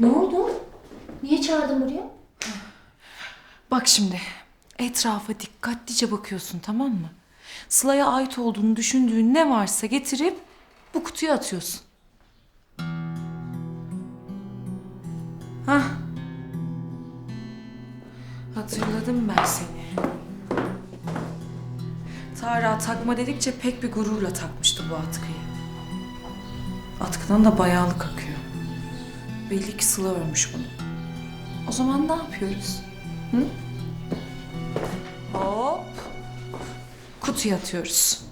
Ne oldu? Niye çağırdın buraya? Bak şimdi etrafa dikkatlice bakıyorsun tamam mı? Sıla'ya ait olduğunu düşündüğün ne varsa getirip bu kutuya atıyorsun. Hah. Hatırladım ben seni. Tara takma dedikçe pek bir gururla takmıştı bu atkıyı. Atkıdan da bayağılık akıyor. Belli ki Sıla örmüş bunu. O zaman ne yapıyoruz? Hop. Kutuya atıyoruz.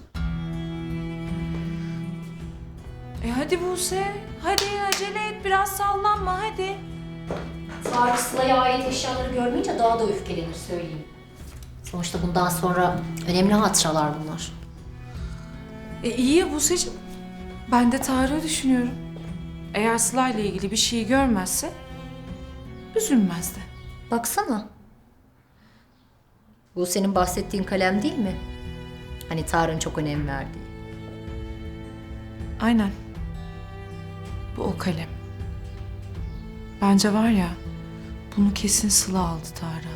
E hadi Buse. Hadi acele et biraz sallanma hadi. Tarık Sıla'ya ait eşyaları görmeyince daha da öfkelenir söyleyeyim. Sonuçta bundan sonra önemli hatıralar bunlar. E iyi ya Buse'cim. Ben de Tarık'ı düşünüyorum. Eğer Sıla ile ilgili bir şey görmezse üzülmez de. Baksana. Bu senin bahsettiğin kalem değil mi? Hani Tarık'ın çok önem verdiği. Aynen. Bu o kalem. Bence var ya bunu kesin Sıla aldı Tarık'a.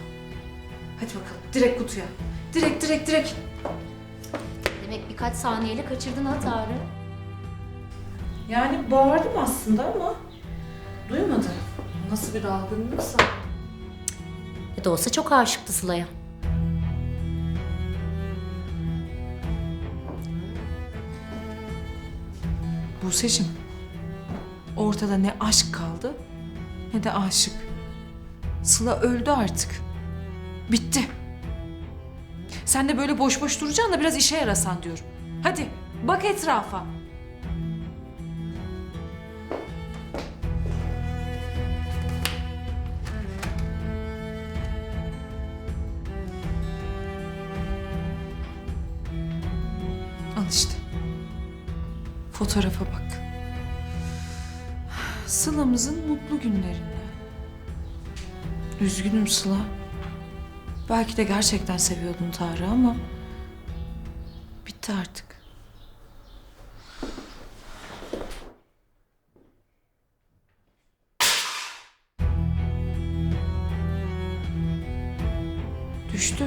Hadi bakalım direkt kutuya. Direkt direkt direkt. Demek birkaç saniyeyle kaçırdın ha Tarık. Yani bağırdım aslında ama duymadı. Nasıl bir dalgınlıksa. Ya da olsa çok aşıktı Sıla'ya. Buse'cim ortada ne aşk kaldı ne de aşık. Sıla öldü artık. Bitti. Sen de böyle boş boş duracaksın da biraz işe yarasan diyorum. Hadi bak etrafa. İşte. Fotoğrafa bak. Sıla'mızın mutlu günlerinde. Üzgünüm Sıla. Belki de gerçekten seviyordun Tarık'ı ama... Bitti artık. Düştü.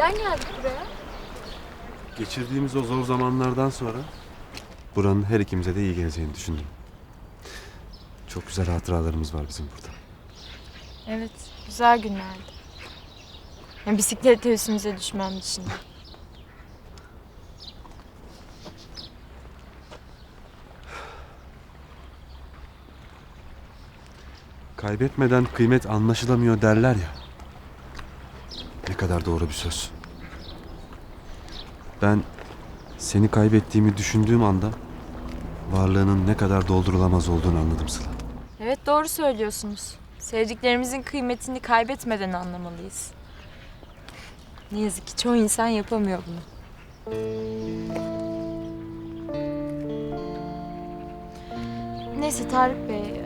Neden geldik buraya? Geçirdiğimiz o zor zamanlardan sonra buranın her ikimize de iyi geleceğini düşündüm. Çok güzel hatıralarımız var bizim burada. Evet, güzel günlerdi. Yani bisiklette üstümüze düşmem dışında. Kaybetmeden kıymet anlaşılamıyor derler ya. Kadar doğru bir söz. Ben seni kaybettiğimi düşündüğüm anda varlığının ne kadar doldurulamaz olduğunu anladım Sıla. Evet doğru söylüyorsunuz. Sevdiklerimizin kıymetini kaybetmeden anlamalıyız. Ne yazık ki çoğu insan yapamıyor bunu. Neyse Tarık Bey, e,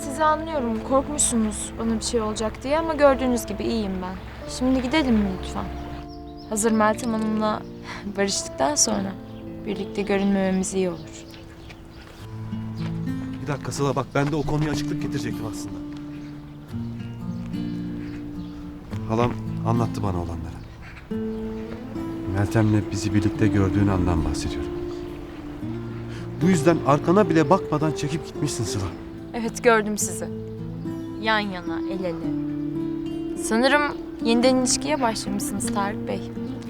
sizi anlıyorum. Korkmuşsunuz bana bir şey olacak diye ama gördüğünüz gibi iyiyim ben. Şimdi gidelim mi lütfen? Hazır Meltem Hanım'la barıştıktan sonra birlikte görünmememiz iyi olur. Bir dakika Sıla bak ben de o konuya açıklık getirecektim aslında. Halam anlattı bana olanları. Meltem'le bizi birlikte gördüğün andan bahsediyorum. Bu yüzden arkana bile bakmadan çekip gitmişsin Sıla. Evet gördüm sizi. Yan yana, el ele. Sanırım yeniden ilişkiye başlamışsınız Tarık Bey.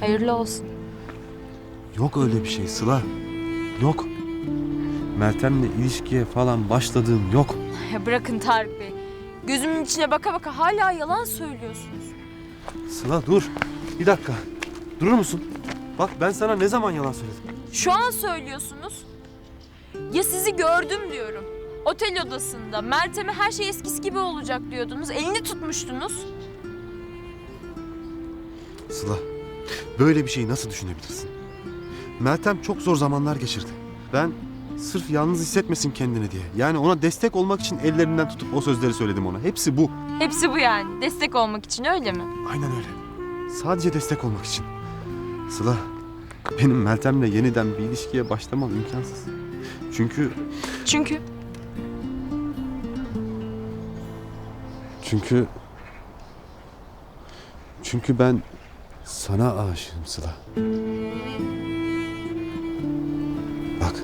Hayırlı olsun. Yok öyle bir şey Sıla. Yok. Meltem'le ilişkiye falan başladığım yok. Ya bırakın Tarık Bey. Gözümün içine baka baka hala yalan söylüyorsunuz. Sıla dur. Bir dakika. Durur musun? Bak ben sana ne zaman yalan söyledim? Şu an söylüyorsunuz. Ya sizi gördüm diyorum. Otel odasında Meltem'e her şey eskisi gibi olacak diyordunuz. Elini tutmuştunuz. Sıla, böyle bir şeyi nasıl düşünebilirsin? Meltem çok zor zamanlar geçirdi. Ben sırf yalnız hissetmesin kendini diye. Yani ona destek olmak için ellerinden tutup o sözleri söyledim ona. Hepsi bu. Hepsi bu yani. Destek olmak için öyle mi? Aynen öyle. Sadece destek olmak için. Sıla, benim Meltem'le yeniden bir ilişkiye başlamam imkansız. Çünkü Çünkü Çünkü... Çünkü ben sana aşığım Sıla. Bak.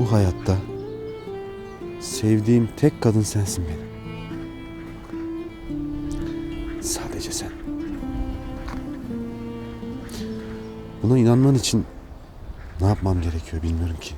Bu hayatta sevdiğim tek kadın sensin benim. Sadece sen. Buna inanman için ne yapmam gerekiyor bilmiyorum ki.